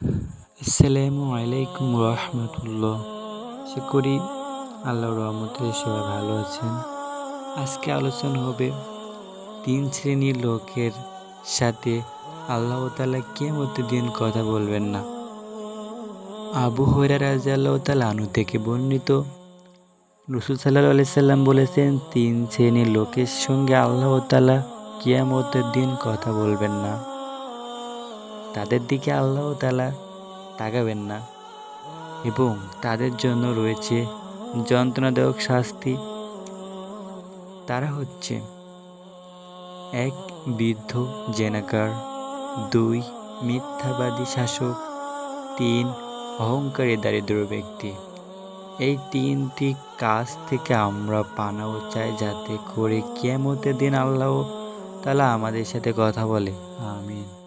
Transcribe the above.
আসসালামু আলাইকুম রহমতুল্লাহ। আশা করি আল্লাহর রহমতে সবাই ভালো আছেন। আজকে আলোচনা হবে তিন শ্রেণির লোকের সাথে আল্লাহ তালা কেমতের দিন কথা বলবেন না। আবু হইরা রাজা আল্লাহ তালা আনু থেকে বর্ণিত রসুল সাল্লাহ সাল্লাম বলেছেন, তিন শ্রেণির লোকের সঙ্গে আল্লাহ তালা কিয়ামতের দিন কথা বলবেন না। তাদের দিকে আল্লাহ তালা তাকাবেন না এবং তাদের জন্য রয়েছে যন্ত্রণাদায়ক শাস্তি। তারা হচ্ছে এক বৃদ্ধ জেনাকার, দুই মিথ্যাবাদী শাসক, তিন অহংকারী দারিদ্র ব্যক্তি। এই তিনটি কাজ থেকে আমরা পানাও চাই যাতে করে কেমতের দিন আল্লাহ তালা আমাদের সাথে কথা বলে। আমিন।